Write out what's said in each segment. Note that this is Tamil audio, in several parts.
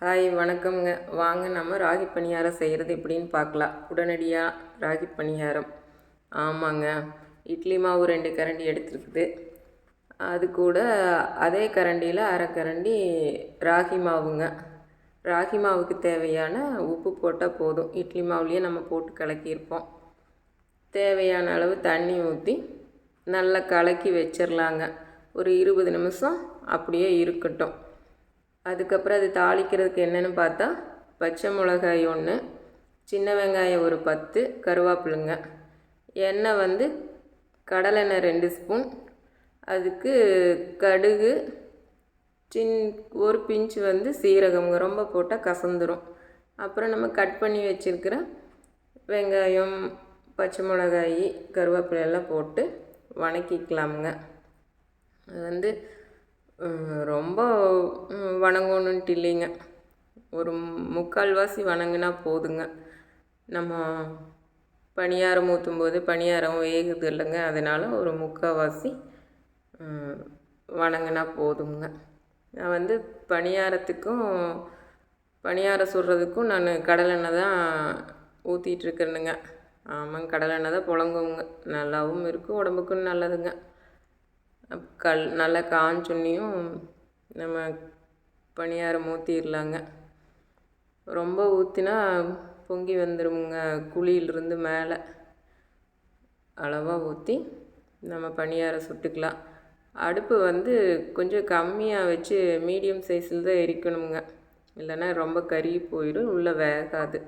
ஹாய் வணக்கம்ங்க. வாங்க நம்ம ராகி பணியாரம் செய்கிறது எப்படின்னு பார்க்கலாம். உடனடியாக ராகி பணியாரம். ஆமாங்க. இட்லி மாவு ரெண்டு கரண்டி எடுத்துருக்குது. அது கூட அதே கரண்டியில் அரை கரண்டி ராகி மாவுங்க. ராகி மாவுக்கு தேவையான உப்பு போட்டால் போதும். இட்லி மாவுலேயே நம்ம போட்டு கலக்கியிருப்போம். தேவையான அளவு தண்ணி ஊற்றி நல்லா கலக்கி வச்சிடலாங்க ஒரு இருபது நிமிஷம் அப்படியே இருக்கட்டும். அதுக்கப்புறம் அது தாளிக்கிறதுக்கு என்னென்னு பார்த்தா பச்சை மிளகாய் ஒன்று சின்ன வெங்காயம் ஒரு பத்து கருவேப்பிலுங்க. எண்ணெய் வந்து கடலெண்ணெய் ரெண்டு ஸ்பூன். அதுக்கு கடுகு சின் ஒரு பிஞ்சு வந்து சீரகம்ங்க. ரொம்ப போட்டால் கசந்துடும் அப்புறம் நம்ம கட் பண்ணி வச்சுருக்கிற வெங்காயம் பச்சை மிளகாய் கருவேப்பிலை எல்லாம் போட்டு வணக்கிக்கலாமுங்க. அது வந்து ரொம்ப வணங்கணுன்ட்டு இல்லைங்க. ஒரு முக்கால்வாசி வணங்கினா போதுங்க. நம்ம பணியாரம் ஊற்றும் போது பணியாரம் வேகுது இல்லைங்க. அதனால் ஒரு முக்கால்வாசி வணங்கினா போதுங்க நான் வந்து பணியாரத்துக்கும் பணியாரம் சுடுறதுக்கும் நான் கடலெண்ணெய் தான் ஊற்றிட்டுருக்கேனுங்க ஆமாங்க கடலெண்ணெய் தான் புழங்குங்க. நல்லாவும் இருக்கும் உடம்புக்கும் நல்லதுங்க. கல் நல்லா காஞ்சோன்னையும் நம்ம பணியாரம் ஊற்றிடலாங்க ரொம்ப ஊற்றினா பொங்கி வந்துடுங்க குழியிலிருந்து மேலே. அளவாக ஊற்றி நம்ம பணியாரம் சுட்டுக்கலாம். அடுப்பு வந்து கொஞ்சம் கம்மியாக வச்சு மீடியம் சைஸில் தான் எரிக்கணுங்க இல்லைன்னா ரொம்ப கறி போயிடும் உள்ளே வேகாது.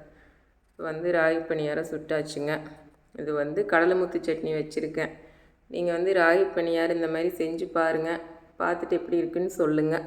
வந்து ராகி பணியாரம் சுட்டாச்சுங்க. இது வந்து கடலை முத்து சட்னி வச்சுருக்கேன். நீங்கள் வந்து ராகி பணியாரம் இந்த மாதிரி செஞ்சு பாருங்கள் பார்த்துட்டு எப்படி இருக்குன்னு சொல்லுங்கள்